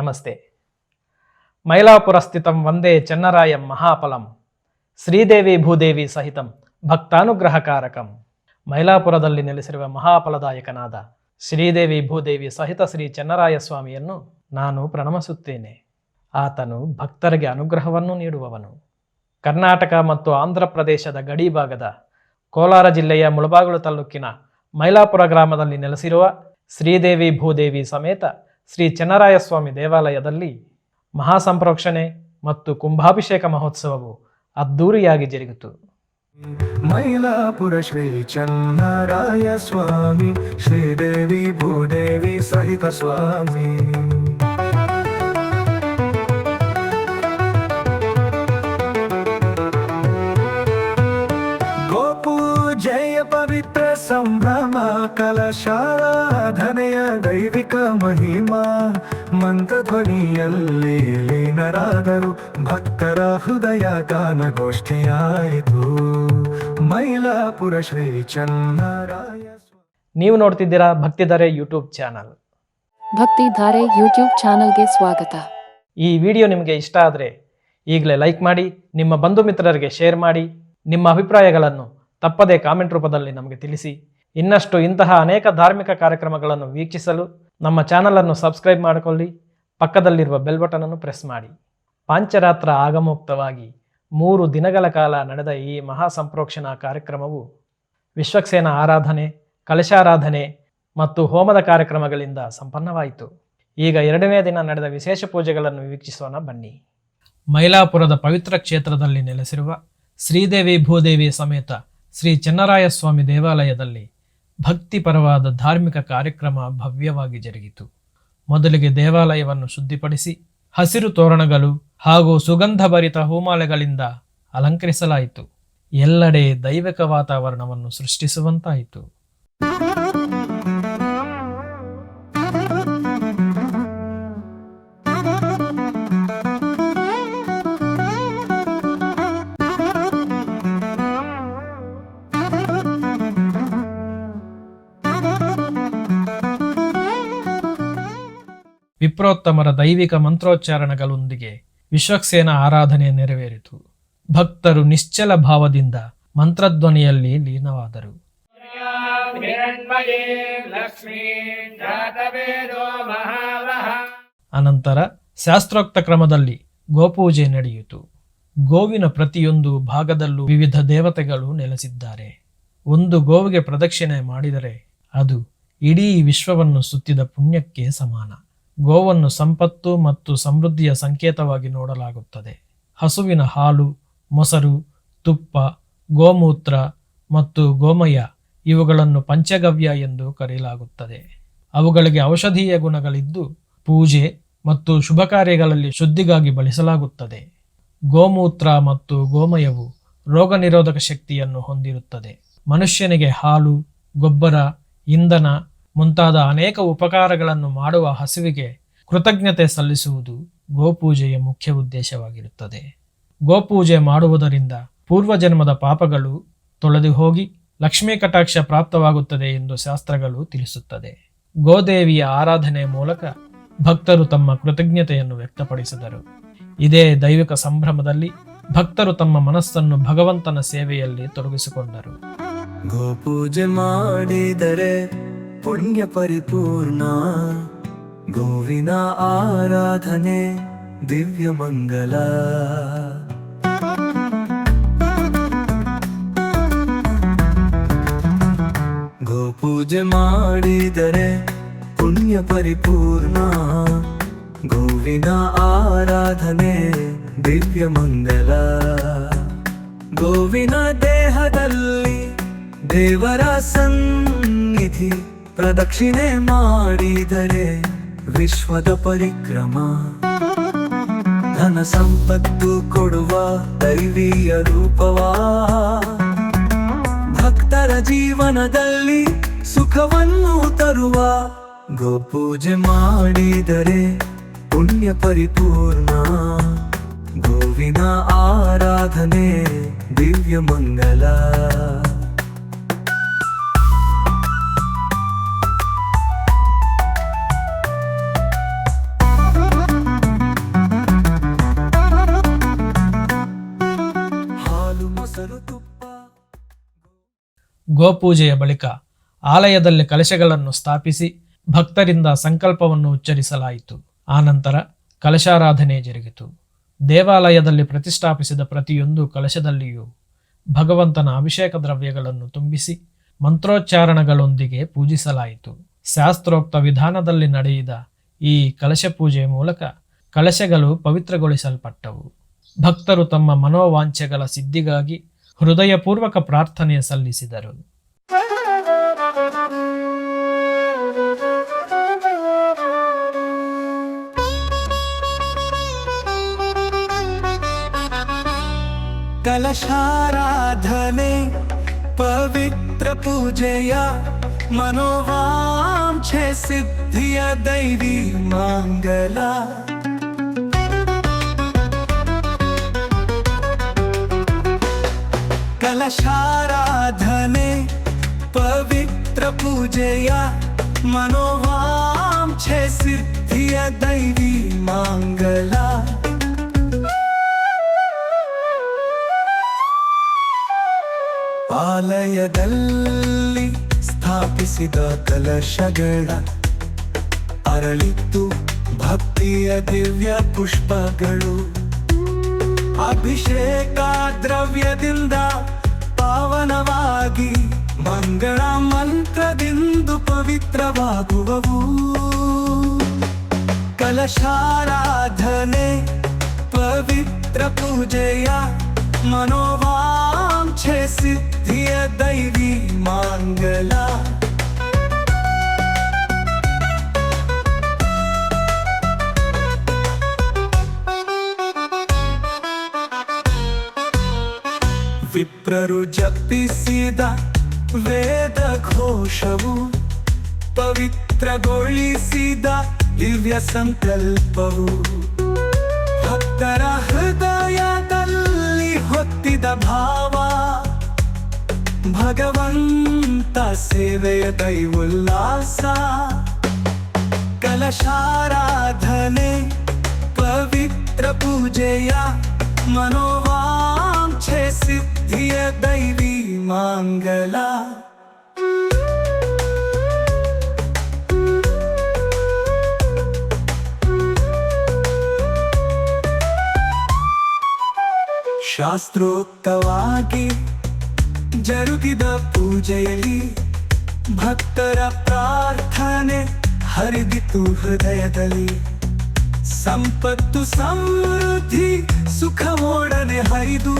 ನಮಸ್ತೆ. ಮೈಲಾಪುರಸ್ಥಿತಂ ವಂದೇ ಚೆನ್ನರಾಯಂ ಮಹಾಫಲಂ. ಶ್ರೀದೇವಿ ಭೂದೇವಿ ಸಹಿತಂ ಭಕ್ತಾನುಗ್ರಹಕಾರಕಂ. ಮೈಲಾಪುರದಲ್ಲಿ ನೆಲೆಸಿರುವ ಮಹಾಫಲದಾಯಕನಾದ ಶ್ರೀದೇವಿ ಭೂದೇವಿ ಸಹಿತ ಶ್ರೀ ಚೆನ್ನರಾಯ ಸ್ವಾಮಿಯನ್ನು ನಾನು ಪ್ರಣಮಿಸುತ್ತೇನೆ. ಆತನು ಭಕ್ತರಿಗೆ ಅನುಗ್ರಹವನ್ನು ನೀಡುವವನು. ಕರ್ನಾಟಕ ಮತ್ತು ಆಂಧ್ರ ಪ್ರದೇಶದ ಗಡಿ ಕೋಲಾರ ಜಿಲ್ಲೆಯ ಮುಳಬಾಗಿಲು ತಾಲೂಕಿನ ಮೈಲಾಪುರ ಗ್ರಾಮದಲ್ಲಿ ನೆಲೆಸಿರುವ ಶ್ರೀದೇವಿ ಭೂದೇವಿ ಸಮೇತ ಶ್ರೀ ಚೆನ್ನರಾಯಸ್ವಾಮಿ ದೇವಾಲಯದಲ್ಲಿ ಮಹಾಸಂಪ್ರೋಕ್ಷಣೆ ಮತ್ತು ಕುಂಭಾಭಿಷೇಕ ಮಹೋತ್ಸವವು ಅದ್ದೂರಿಯಾಗಿ ಜರುಗಿತು. ಮೈಲಾಪುರ ಶ್ರೀ ಚನ್ನರಾಯ ಸ್ವಾಮಿ ಶ್ರೀದೇವಿ ಭೂದೇವಿ ಸಹಿತ ಸ್ವಾಮಿ. ಸಂಭ್ರಮ ಕಲಶಾರಾಧನೆಯ ದೈವಿಕ ಮಹಿಮಾ ಮಂತ್ರಧ್ವನಿಯಲ್ಲಿ ಲೀನರಾದರು ಭಕ್ತರ ಹೃದಯ ಗಾನಗೋಷ್ಠಿಯಾಯಿತು. ಮೈಲಾಪುರ ಶ್ರೀ ಚನ್ನರಾಯ ನೀವು ನೋಡ್ತಿದ್ದೀರಾ Bhaktidhare YouTube channel. Bhaktidhare YouTube ಚಾನಲ್ಗೆ ಸ್ವಾಗತ. ಈ ವಿಡಿಯೋ ನಿಮಗೆ ಇಷ್ಟ ಆದರೆ ಈಗಲೇ ಲೈಕ್ ಮಾಡಿ ನಿಮ್ಮ ಬಂಧು ಮಿತ್ರರಿಗೆ ಶೇರ್ ಮಾಡಿ ನಿಮ್ಮ ಅಭಿಪ್ರಾಯಗಳನ್ನು ತಪ್ಪದೇ ಕಾಮೆಂಟ್ ರೂಪದಲ್ಲಿ ನಮಗೆ ತಿಳಿಸಿ. ಇನ್ನಷ್ಟು ಇಂತಹ ಅನೇಕ ಧಾರ್ಮಿಕ ಕಾರ್ಯಕ್ರಮಗಳನ್ನು ವೀಕ್ಷಿಸಲು ನಮ್ಮ ಚಾನಲನ್ನು ಸಬ್ಸ್ಕ್ರೈಬ್ ಮಾಡಿಕೊಳ್ಳಿ. ಪಕ್ಕದಲ್ಲಿರುವ ಬೆಲ್ ಬಟನ್ ಅನ್ನು ಪ್ರೆಸ್ ಮಾಡಿ. ಪಾಂಚರಾತ್ರ ಆಗಮೋಕ್ತವಾಗಿ ಮೂರು ದಿನಗಳ ಕಾಲ ನಡೆದ ಈ ಮಹಾ ಸಂಪ್ರೋಕ್ಷಣಾ ಕಾರ್ಯಕ್ರಮವು ವಿಶ್ವಕ್ಸೇನ ಆರಾಧನೆ, ಕಲಶಾರಾಧನೆ ಮತ್ತು ಹೋಮದ ಕಾರ್ಯಕ್ರಮಗಳಿಂದ ಸಂಪನ್ನವಾಯಿತು. ಈಗ ಎರಡನೇ ದಿನ ನಡೆದ ವಿಶೇಷ ಪೂಜೆಗಳನ್ನು ವೀಕ್ಷಿಸೋಣ ಬನ್ನಿ. ಮೈಲಾಪುರದ ಪವಿತ್ರ ಕ್ಷೇತ್ರದಲ್ಲಿ ನೆಲೆಸಿರುವ ಶ್ರೀದೇವಿ ಭೂದೇವಿ ಸಮೇತ ಶ್ರೀ ಚನ್ನರಾಯಸ್ವಾಮಿ ದೇವಾಲಯದಲ್ಲಿ ಭಕ್ತಿಪರವಾದ ಧಾರ್ಮಿಕ ಕಾರ್ಯಕ್ರಮ ಭವ್ಯವಾಗಿ ಜರುಗಿತು. ಮೊದಲಿಗೆ ದೇವಾಲಯವನ್ನು ಶುದ್ಧಿಪಡಿಸಿ ಹಸಿರು ತೋರಣಗಳು ಹಾಗೂ ಸುಗಂಧಭರಿತ ಹೂಮಾಲೆಗಳಿಂದ ಅಲಂಕರಿಸಲಾಯಿತು. ಎಲ್ಲೆಡೆ ದೈವಿಕ ವಾತಾವರಣವನ್ನು ಸೃಷ್ಟಿಸುವಂತಾಯಿತು. ವಿಪ್ರೋತ್ತಮರ ದೈವಿಕ ಮಂತ್ರೋಚ್ಚಾರಣಗಳೊಂದಿಗೆ ವಿಶ್ವಕ್ಸೇನ ಆರಾಧನೆ ನೆರವೇರಿತು. ಭಕ್ತರು ನಿಶ್ಚಲ ಭಾವದಿಂದ ಮಂತ್ರಧ್ವನಿಯಲ್ಲಿ ಲೀನವಾದರು. ಅನಂತರ ಶಾಸ್ತ್ರೋಕ್ತ ಕ್ರಮದಲ್ಲಿ ಗೋಪೂಜೆ ನಡೆಯಿತು. ಗೋವಿನ ಪ್ರತಿಯೊಂದು ಭಾಗದಲ್ಲೂ ವಿವಿಧ ದೇವತೆಗಳು ನೆಲೆಸಿದ್ದಾರೆ. ಒಂದು ಗೋವಿಗೆ ಪ್ರದಕ್ಷಿಣೆ ಮಾಡಿದರೆ ಅದು ಇಡೀ ವಿಶ್ವವನ್ನು ಸುತ್ತಿದ ಪುಣ್ಯಕ್ಕೆ ಸಮಾನ. ಗೋವನ್ನು ಸಂಪತ್ತು ಮತ್ತು ಸಮೃದ್ಧಿಯ ಸಂಕೇತವಾಗಿ ನೋಡಲಾಗುತ್ತದೆ. ಹಸುವಿನ ಹಾಲು, ಮೊಸರು, ತುಪ್ಪ, ಗೋಮೂತ್ರ ಮತ್ತು ಗೋಮಯ ಇವುಗಳನ್ನು ಪಂಚಗವ್ಯ ಎಂದು ಕರೆಯಲಾಗುತ್ತದೆ. ಅವುಗಳಿಗೆ ಔಷಧೀಯ ಗುಣಗಳಿದ್ದು ಪೂಜೆ ಮತ್ತು ಶುಭ ಕಾರ್ಯಗಳಲ್ಲಿ ಶುದ್ಧಿಗಾಗಿ ಬಳಸಲಾಗುತ್ತದೆ. ಗೋಮೂತ್ರ ಮತ್ತು ಗೋಮಯವು ರೋಗ ನಿರೋಧಕ ಶಕ್ತಿಯನ್ನು ಹೊಂದಿರುತ್ತದೆ. ಮನುಷ್ಯನಿಗೆ ಹಾಲು, ಗೊಬ್ಬರ, ಇಂಧನ ಮುಂತಾದ ಅನೇಕ ಉಪಕಾರಗಳನ್ನು ಮಾಡುವ ಹಸುವಿಗೆ ಕೃತಜ್ಞತೆ ಸಲ್ಲಿಸುವುದು ಗೋಪೂಜೆಯ ಮುಖ್ಯ ಉದ್ದೇಶವಾಗಿರುತ್ತದೆ. ಗೋಪೂಜೆ ಮಾಡುವುದರಿಂದ ಪೂರ್ವಜನ್ಮದ ಪಾಪಗಳು ತೊಳೆದು ಹೋಗಿ ಲಕ್ಷ್ಮೀ ಕಟಾಕ್ಷ ಪ್ರಾಪ್ತವಾಗುತ್ತದೆ ಎಂದು ಶಾಸ್ತ್ರಗಳು ತಿಳಿಸುತ್ತದೆ. ಗೋದೇವಿಯ ಆರಾಧನೆ ಮೂಲಕ ಭಕ್ತರು ತಮ್ಮ ಕೃತಜ್ಞತೆಯನ್ನು ವ್ಯಕ್ತಪಡಿಸಿದರು. ಇದೇ ದೈವಿಕ ಸಂಭ್ರಮದಲ್ಲಿ ಭಕ್ತರು ತಮ್ಮ ಮನಸ್ಸನ್ನು ಭಗವಂತನ ಸೇವೆಯಲ್ಲಿ ತೊಡಗಿಸಿಕೊಂಡರು. ಗೋಪೂಜೆ ಮಾಡಿದರೆ ಪುಣ್ಯ ಪರಿಪೂರ್ಣ. ಗೋವಿನ ಆರಾಧನೆ, ದಿವ್ಯ ಮಂಗಲ. ಗೋಪೂಜೆ ಮಾಡಿದರೆ ಪುಣ್ಯ ಪರಿಪೂರ್ಣ. ಗೋವಿನ ಆರಾಧನೆ, ದಿವ್ಯ ಮಂಗಲ. ಗೋವಿನ ದೇಹದಲ್ಲಿ ದೇವರ ಸನ್ನಿಧಿ ಪ್ರದಕ್ಷಿಣೆ ಮಾಡಿದರೆ ವಿಶ್ವದ ಪರಿಕ್ರಮ. ಧನ ಸಂಪತ್ತು ಕೊಡುವ ದೈವೀಯ ರೂಪವಾ. ಭಕ್ತರ ಜೀವನದಲ್ಲಿ ಸುಖವನ್ನು ತರುವ ಗೋಪೂಜೆ ಮಾಡಿದರೆ ಪುಣ್ಯ ಪರಿಪೂರ್ಣ. ಗೋವಿನ ಆರಾಧನೆ ದಿವ್ಯ ಮಂಗಲ. ಗೋಪೂಜೆಯ ಬಳಿಕ ಆಲಯದಲ್ಲಿ ಕಲಶಗಳನ್ನು ಸ್ಥಾಪಿಸಿ ಭಕ್ತರಿಂದ ಸಂಕಲ್ಪವನ್ನು ಉಚ್ಚರಿಸಲಾಯಿತು. ಆನಂತರ ಕಲಶಾರಾಧನೆ ಜರುಗಿತು. ದೇವಾಲಯದಲ್ಲಿ ಪ್ರತಿಷ್ಠಾಪಿಸಿದ ಪ್ರತಿಯೊಂದು ಕಲಶದಲ್ಲಿಯೂ ಭಗವಂತನ ಅಭಿಷೇಕ ದ್ರವ್ಯಗಳನ್ನು ತುಂಬಿಸಿ ಮಂತ್ರೋಚ್ಚಾರಣಗಳೊಂದಿಗೆ ಪೂಜಿಸಲಾಯಿತು. ಶಾಸ್ತ್ರೋಕ್ತ ವಿಧಾನದಲ್ಲಿ ನಡೆಯಿದ ಈ ಕಲಶ ಪೂಜೆಯ ಮೂಲಕ ಕಲಶಗಳು ಪವಿತ್ರಗೊಳಿಸಲ್ಪಟ್ಟವು. ಭಕ್ತರು ತಮ್ಮ ಮನೋವಾಂಛೆಗಳ ಸಿದ್ಧಿಗಾಗಿ ಹೃದಯಪೂರ್ವಕ ಪ್ರಾರ್ಥನೆ ಸಲ್ಲಿಸಿದರು. ಕಲಶಾರಾಧನೆ ಪವಿತ್ರ ಪೂಜೆಯ ಮನೋವಾಂಛೆ ಸಿದ್ಧಿಯ ದೈವಿ ಮಂಗಲ ಕಲಶಾರಾಧನೆ ಪವಿತ್ರ ಪೂಜೆಯ ಮನೋವಾಂಛೆ ಸಿದ್ಧಿಯ ದೈವಿ ಮಂಗಲ ಆಲಯದಲ್ಲಿ ಸ್ಥಾಪಿಸಿದ ಕಲಶಗಳ ಅರಳಿತ್ತು ಭಕ್ತಿಯ ದಿವ್ಯ ಪುಷ್ಪಗಳು ಅಭಿಷೇಕ ದ್ರವ್ಯದಿಂದ ಪಾವನವಾಗಿ ಮಂಗಳ ಮಂತ್ರದಿಂದು ಪವಿತ್ರವಾಗುವವು. ಕಲಶಾರಾಧನೆ ಪವಿತ್ರ ಪೂಜೆಯ ಮನೋವಾಂಛೆ ಸಿದ್ಧಿಯ ದೈವಿ ಮಂಗಲ. ವಿಪ್ರರು ಜಪಿಸಿದ ವೇದ ಘೋಷವು ಪವಿತ್ರಗೊಳಿಸಿದ ದಿವ್ಯ ಸಂಕಲ್ಪವು. ಭಕ್ತರ ಹೃದಯದಲ್ಲಿ ಹೊತ್ತಿದ ಭಾವ, ಭಗವಂತ ಸೇವೆಯ ದೈವುಲ್ಲಾಸ. ಕಲಶಾರಾಧನೆ, ಪವಿತ್ರ ಪೂಜೆಯ ಮನೋವಾಂಛೆ ಸಿದ್ಧಿಯ ದೈವಿ ಮಂಗಲ. ಶಾಸ್ತ್ರೋಕ್ತವಾಗಿ ಜರುಗಿದ ಪೂಜೆಯಲ್ಲಿ ಭಕ್ತರ ಪ್ರಾರ್ಥನೆ ಹರಿದಿತು ಹೃದಯದಲ್ಲಿ. ಸಂಪತ್ತು ಸಮೃದ್ಧಿ ಸುಖವೋಡನೆ ಹರಿದು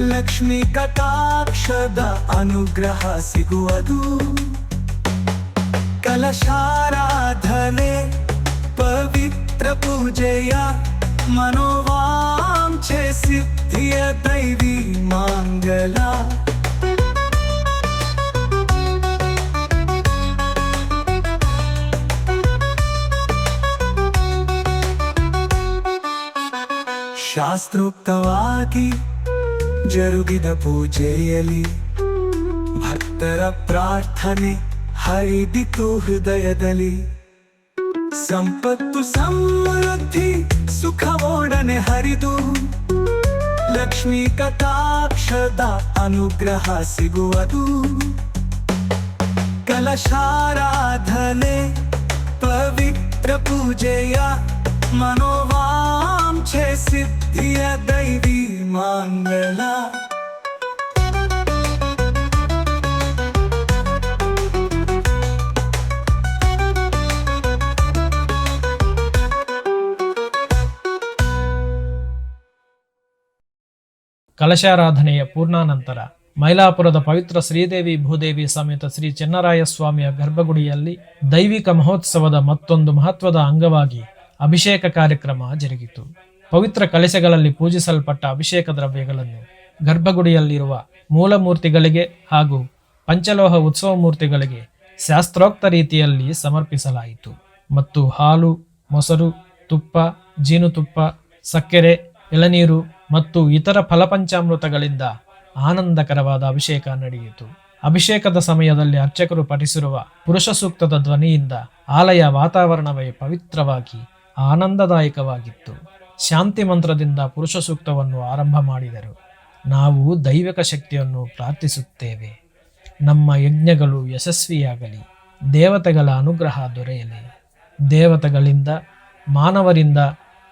ಲಕ್ಷ್ಮಿ ಕಟಾಕ್ಷದ ಅನುಗ್ರಹ ಸಿಗುವುದು. ಕಲಶಾರಾಧನೆ ಪವಿತ್ರ ಪೂಜೆಯ ಮನೋವಾಂಛೆ ಸಿದ್ಧಿಯ ದೈವಿ ಮಂಗಲ. ಶಾಸ್ತ್ರೋಕ್ತವಾಗಿ ಜರುಗಿದ ಪೂಜೆಯಲ್ಲಿ ಭಕ್ತರ ಪ್ರಾರ್ಥನೆ ಹರಿದಿತು ಹೃದಯದಲ್ಲಿ. ಸಂಪತ್ತು, ಸಮೃದ್ಧಿ ಸುಖವೊಡನೆ ಹರಿದು. ಲಕ್ಷ್ಮೀ ಕಥಾಕ್ಷದ ಅನುಗ್ರಹ ಸಿಗುವುದು. ಕಲಶಾರಾಧನೆ ಪವಿತ್ರ ಪೂಜೆಯ ಕಲಶಾರಾಧನೆಯ ಪೂರ್ಣಾನಂತರ ಮೈಲಾಪುರದ ಪವಿತ್ರ ಶ್ರೀದೇವಿ ಭೂದೇವಿ ಸಮೇತ ಶ್ರೀ ಚೆನ್ನರಾಯ ಸ್ವಾಮಿಯ ಗರ್ಭಗುಡಿಯಲ್ಲಿ ದೈವಿಕ ಮಹೋತ್ಸವದ ಮತ್ತೊಂದು ಮಹತ್ವದ ಅಂಗವಾಗಿ ಅಭಿಷೇಕ ಕಾರ್ಯಕ್ರಮ ಜರುಗಿತು. ಪವಿತ್ರ ಕಲಶಗಳಲ್ಲಿ ಪೂಜಿಸಲ್ಪಟ್ಟ ಅಭಿಷೇಕ ದ್ರವ್ಯಗಳನ್ನು ಗರ್ಭಗುಡಿಯಲ್ಲಿರುವ ಮೂಲಮೂರ್ತಿಗಳಿಗೆ ಹಾಗೂ ಪಂಚಲೋಹ ಉತ್ಸವ ಮೂರ್ತಿಗಳಿಗೆ ಶಾಸ್ತ್ರೋಕ್ತ ರೀತಿಯಲ್ಲಿ ಸಮರ್ಪಿಸಲಾಯಿತು. ಮತ್ತು ಹಾಲು, ಮೊಸರು, ತುಪ್ಪ, ಜೇನುತುಪ್ಪ, ಸಕ್ಕರೆ, ಎಳನೀರು ಮತ್ತು ಇತರ ಫಲಪಂಚಾಮೃತಗಳಿಂದ ಆನಂದಕರವಾದ ಅಭಿಷೇಕ ನಡೆಯಿತು. ಅಭಿಷೇಕದ ಸಮಯದಲ್ಲಿ ಅರ್ಚಕರು ಪಠಿಸಿರುವ ಪುರುಷ ಸೂಕ್ತದ ಧ್ವನಿಯಿಂದ ಆಲಯ ವಾತಾವರಣವೇ ಪವಿತ್ರವಾಗಿ ಆನಂದದಾಯಕವಾಗಿತ್ತು. ಶಾಂತಿ ಮಂತ್ರದಿಂದ ಪುರುಷ ಸೂಕ್ತವನ್ನು ಆರಂಭ ಮಾಡಿದರು. ನಾವು ದೈವಿಕ ಶಕ್ತಿಯನ್ನು ಪ್ರಾರ್ಥಿಸುತ್ತೇವೆ. ನಮ್ಮ ಯಜ್ಞಗಳು ಯಶಸ್ವಿಯಾಗಲಿ. ದೇವತೆಗಳ ಅನುಗ್ರಹ ದೊರೆಯಲಿ. ದೇವತೆಗಳಿಂದ, ಮಾನವರಿಂದ,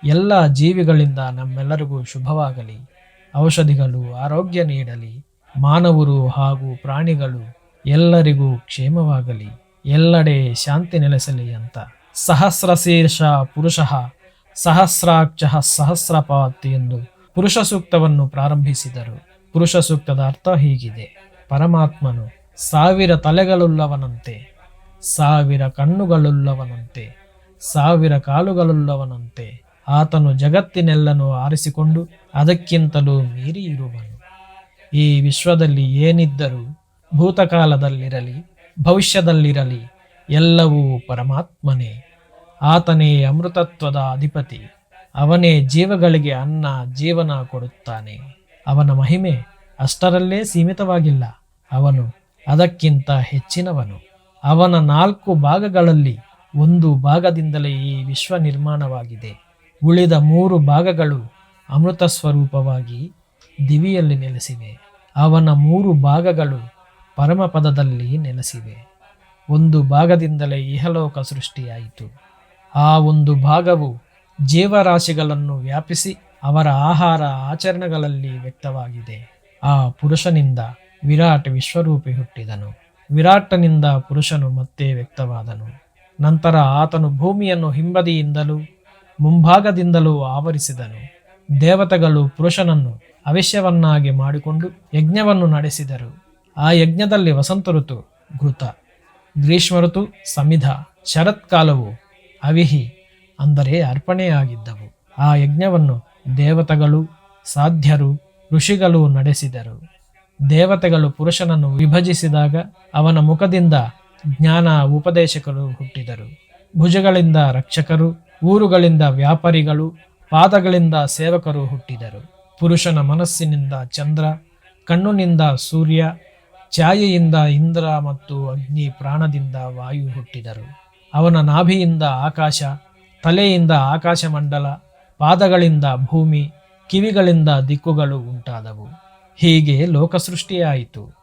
ಎಲ್ಲ ಜೀವಿಗಳಿಂದ ನಮ್ಮೆಲ್ಲರಿಗೂ ಶುಭವಾಗಲಿ. ಔಷಧಿಗಳು ಆರೋಗ್ಯ ನೀಡಲಿ. ಮಾನವರು ಹಾಗೂ ಪ್ರಾಣಿಗಳು ಎಲ್ಲರಿಗೂ ಕ್ಷೇಮವಾಗಲಿ. ಎಲ್ಲೆಡೆ ಶಾಂತಿ ನೆಲೆಸಲಿ ಅಂತ. ಸಹಸ್ರಶೀರ್ಷ ಪುರುಷ ಸಹಸ್ರಾಕ್ಷ ಸಹಸ್ರಪಾತ್ ಎಂದು ಪುರುಷ ಸೂಕ್ತವನ್ನು ಪ್ರಾರಂಭಿಸಿದರು. ಪುರುಷ ಸೂಕ್ತದ ಅರ್ಥ ಹೀಗಿದೆ. ಪರಮಾತ್ಮನು ಸಾವಿರ ತಲೆಗಳುಳ್ಳವನಂತೆ, ಸಾವಿರ ಕಣ್ಣುಗಳುಳ್ಳವನಂತೆ, ಸಾವಿರ ಕಾಲುಗಳುಳ್ಳವನಂತೆ ಆತನು ಜಗತ್ತಿನೆಲ್ಲನೂ ಆರಿಸಿಕೊಂಡು ಅದಕ್ಕಿಂತಲೂ ಮೀರಿ ಇರುವನು. ಈ ವಿಶ್ವದಲ್ಲಿ ಏನಿದ್ದರೂ ಭೂತಕಾಲದಲ್ಲಿರಲಿ, ಭವಿಷ್ಯದಲ್ಲಿರಲಿ ಎಲ್ಲವೂ ಪರಮಾತ್ಮನೇ. ಆತನೇ ಅಮೃತತ್ವದ ಅಧಿಪತಿ. ಅವನೇ ಜೀವಗಳಿಗೆ ಅನ್ನ, ಜೀವನ ಕೊಡುತ್ತಾನೆ. ಅವನ ಮಹಿಮೆ ಅಷ್ಟರಲ್ಲೇ ಸೀಮಿತವಾಗಿಲ್ಲ. ಅವನು ಅದಕ್ಕಿಂತ ಹೆಚ್ಚಿನವನು. ಅವನ ನಾಲ್ಕು ಭಾಗಗಳಲ್ಲಿ ಒಂದು ಭಾಗದಿಂದಲೇ ಈ ವಿಶ್ವ ನಿರ್ಮಾಣವಾಗಿದೆ. ಉಳಿದ ಮೂರು ಭಾಗಗಳು ಅಮೃತ ಸ್ವರೂಪವಾಗಿ ದಿವಿಯಲ್ಲಿ ನೆಲೆಸಿವೆ. ಅವನ ಮೂರು ಭಾಗಗಳು ಪರಮಪದದಲ್ಲಿ ನೆಲೆಸಿವೆ. ಒಂದು ಭಾಗದಿಂದಲೇ ಇಹಲೋಕ ಸೃಷ್ಟಿಯಾಯಿತು. ಆ ಒಂದು ಭಾಗವು ಜೀವರಾಶಿಗಳನ್ನು ವ್ಯಾಪಿಸಿ ಅವರ ಆಹಾರ ಆಚರಣೆಗಳಲ್ಲಿ ವ್ಯಕ್ತವಾಗಿದೆ. ಆ ಪುರುಷನಿಂದ ವಿರಾಟ್ ವಿಶ್ವರೂಪಿ ಹುಟ್ಟಿದನು. ವಿರಾಟನಿಂದ ಪುರುಷನು ಮತ್ತೆ ವ್ಯಕ್ತವಾದನು. ನಂತರ ಆತನು ಭೂಮಿಯನ್ನು ಹಿಂಬದಿಯಿಂದಲೂ ಮುಂಭಾಗದಿಂದಲೂ ಆವರಿಸಿದನು. ದೇವತೆಗಳು ಪುರುಷನನ್ನು ಅವಶ್ಯವನ್ನಾಗಿ ಮಾಡಿಕೊಂಡು ಯಜ್ಞವನ್ನು ನಡೆಸಿದರು. ಆ ಯಜ್ಞದಲ್ಲಿ ವಸಂತ ಋತು ಘೃತ, ಗ್ರೀಷ್ಮ ಋತು ಸಮಿಧ, ಶರತ್ಕಾಲವು ಅವಿಹಿ ಅಂದರೆ ಅರ್ಪಣೆಯಾಗಿದ್ದವು. ಆ ಯಜ್ಞವನ್ನು ದೇವತೆಗಳು, ಸಾಧ್ಯರು, ಋಷಿಗಳು ನಡೆಸಿದರು. ದೇವತೆಗಳು ಪುರುಷನನ್ನು ವಿಭಜಿಸಿದಾಗ ಅವನ ಮುಖದಿಂದ ಜ್ಞಾನ ಉಪದೇಶಕರು ಹುಟ್ಟಿದರು. ಭುಜಗಳಿಂದ ರಕ್ಷಕರು, ಊರುಗಳಿಂದ ವ್ಯಾಪಾರಿಗಳು, ಪಾದಗಳಿಂದ ಸೇವಕರು ಹುಟ್ಟಿದರು. ಪುರುಷನ ಮನಸ್ಸಿನಿಂದ ಚಂದ್ರ, ಕಣ್ಣುನಿಂದ ಸೂರ್ಯ, ಛಾಯೆಯಿಂದ ಇಂದ್ರ ಮತ್ತು ಅಗ್ನಿ ಪ್ರಾಣದಿಂದ ವಾಯು ಹುಟ್ಟಿದರು. ಅವನ ನಾಭಿಯಿಂದ ಆಕಾಶ, ತಲೆಯಿಂದ ಆಕಾಶಮಂಡಲ, ಪಾದಗಳಿಂದ ಭೂಮಿ, ಕಿವಿಗಳಿಂದ ದಿಕ್ಕುಗಳು ಉಂಟಾದವು. ಹೀಗೆ ಲೋಕ ಸೃಷ್ಟಿಯಾಯಿತು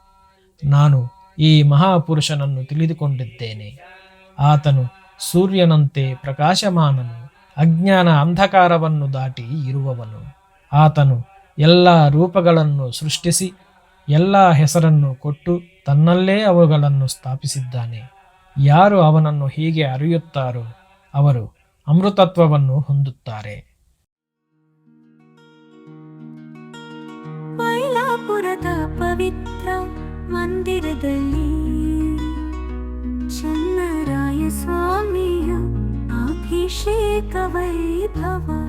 ನಾನು ಈ ಮಹಾಪುರುಷನನ್ನು ತಿಳಿದುಕೊಂಡಿದ್ದೇನೆ. ಆತನು ಸೂರ್ಯನಂತೆ ಪ್ರಕಾಶಮಾನನು, ಅಜ್ಞಾನ ಅಂಧಕಾರವನ್ನು ದಾಟಿ ಇರುವವನು. ಆತನು ಎಲ್ಲ ರೂಪಗಳನ್ನು ಸೃಷ್ಟಿಸಿ, ಎಲ್ಲ ಹೆಸರನ್ನು ಕೊಟ್ಟು ತನ್ನಲ್ಲೇ ಅವುಗಳನ್ನು ಸ್ಥಾಪಿಸಿದ್ದಾನೆ. ಯಾರು ಅವನನ್ನು ಹೀಗೆ ಅರಿಯುತ್ತಾರೋ ಅವರು ಅಮೃತತ್ವವನ್ನು ಹೊಂದುತ್ತಾರೆ. ಮೈಲಾಪುರದ ಪವಿತ್ರ ಮಂದಿರದಲ್ಲಿ ಚನ್ನರಾಯ ಸ್ವಾಮಿಯ ಅಭಿಷೇಕ ವೈಭವ.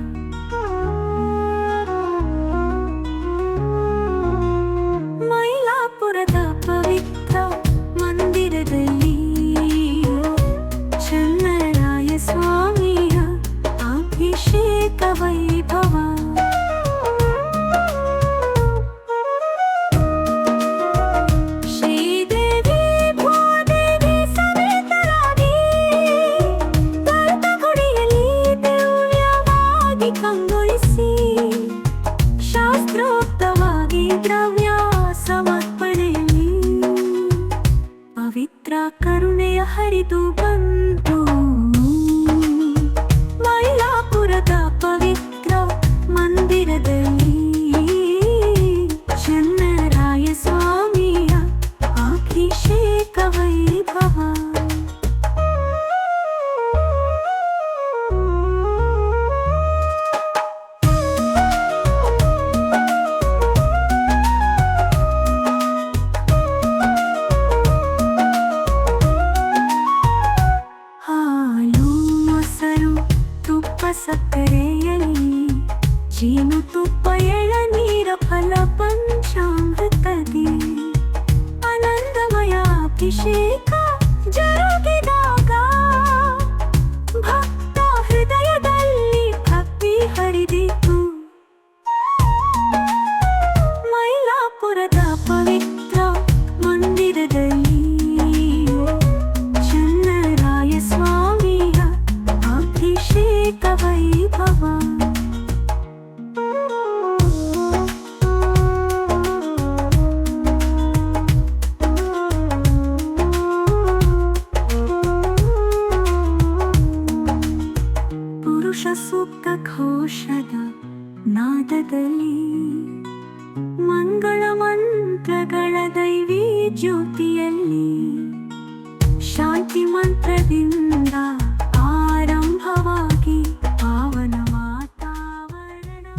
ಆರಂಭವಾಗಿ ಪಾವನ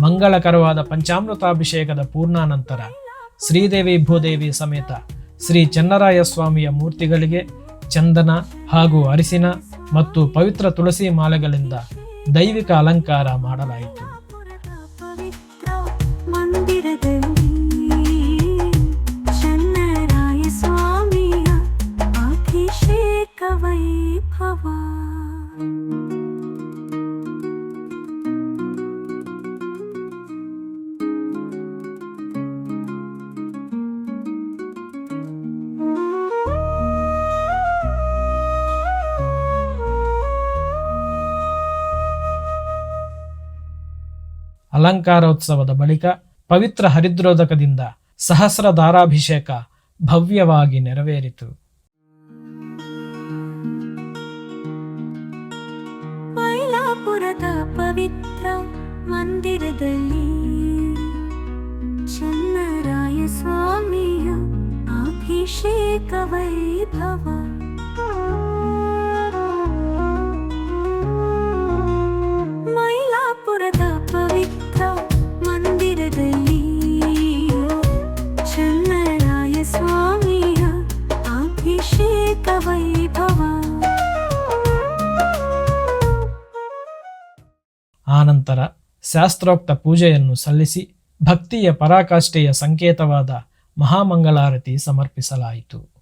ಮಂಗಳಕರವಾದ ಪಂಚಾಮೃತಾಭಿಷೇಕದ ಪೂರ್ಣಾನಂತರ ಶ್ರೀದೇವಿ ಭೂದೇವಿ ಸಮೇತ ಶ್ರೀ ಚನ್ನರಾಯ ಸ್ವಾಮಿಯ ಮೂರ್ತಿಗಳಿಗೆ ಚಂದನ ಹಾಗೂ ಅರಿಸಿನ ಮತ್ತು ಪವಿತ್ರ ತುಳಸಿ ಮಾಲೆಗಳಿಂದ ದೈವಿಕ ಅಲಂಕಾರ ಮಾಡಲಾಯಿತು. ಅಲಂಕಾರೋತ್ಸವದ ಬಳಿಕ ಪವಿತ್ರ ಹರಿದ್ರೋದಕದಿಂದ ಸಹಸ್ರ ದಾರಾಭಿಷೇಕ ಭವ್ಯವಾಗಿ ನೆರವೇರಿತು. ಶಾಸ್ತ್ರೋಕ್ತ ಪೂಜೆಯನ್ನು ಸಲ್ಲಿಸಿ ಭಕ್ತಿಯ ಪರಾಕಾಷ್ಠೆಯ ಸಂಕೇತವಾದ ಮಹಾಮಂಗಳಾರತಿ ಸಮರ್ಪಿಸಲಾಯಿತು.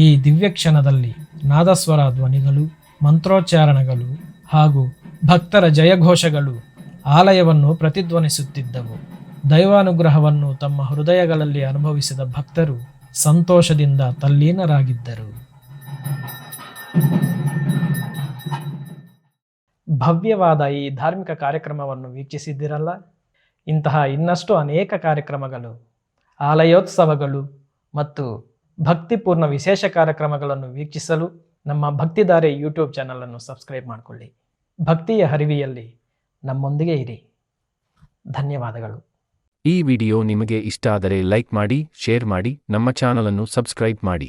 ಈ ದಿವ್ಯ ಕ್ಷಣದಲ್ಲಿ ನಾದಸ್ವರ ಧ್ವನಿಗಳು, ಮಂತ್ರೋಚ್ಚಾರಣಗಳು ಹಾಗೂ ಭಕ್ತರ ಜಯಘೋಷಗಳು ಆಲಯವನ್ನು ಪ್ರತಿಧ್ವನಿಸುತ್ತಿದ್ದವು. ದೈವಾನುಗ್ರಹವನ್ನು ತಮ್ಮ ಹೃದಯಗಳಲ್ಲಿ ಅನುಭವಿಸಿದ ಭಕ್ತರು ಸಂತೋಷದಿಂದ ತಲ್ಲೀನರಾಗಿದ್ದರು. ಭವ್ಯವಾದ ಈ ಧಾರ್ಮಿಕ ಕಾರ್ಯಕ್ರಮವನ್ನು ವೀಕ್ಷಿಸಿದ್ದಿರಲ್ಲ? ಇಂತಹ ಇನ್ನಷ್ಟು ಅನೇಕ ಕಾರ್ಯಕ್ರಮಗಳು, ಆಲಯೋತ್ಸವಗಳು ಮತ್ತು ಭಕ್ತಿಪೂರ್ಣ ವಿಶೇಷ ಕಾರ್ಯಕ್ರಮಗಳನ್ನು ವೀಕ್ಷಿಸಲು ನಮ್ಮ ಭಕ್ತಿಧಾರೆ ಯೂಟ್ಯೂಬ್ ಚಾನಲನ್ನು ಸಬ್ಸ್ಕ್ರೈಬ್ ಮಾಡಿಕೊಳ್ಳಿ. ಭಕ್ತಿಯ ಹರಿವಿಯಲ್ಲಿ ನಮ್ಮೊಂದಿಗೆ ಇರಿ. ಧನ್ಯವಾದಗಳು. ಈ ವಿಡಿಯೋ ನಿಮಗೆ ಇಷ್ಟ ಆದರೆ ಲೈಕ್ ಮಾಡಿ, ಶೇರ್ ಮಾಡಿ, ನಮ್ಮ ಚಾನಲನ್ನು ಸಬ್ಸ್ಕ್ರೈಬ್ ಮಾಡಿ.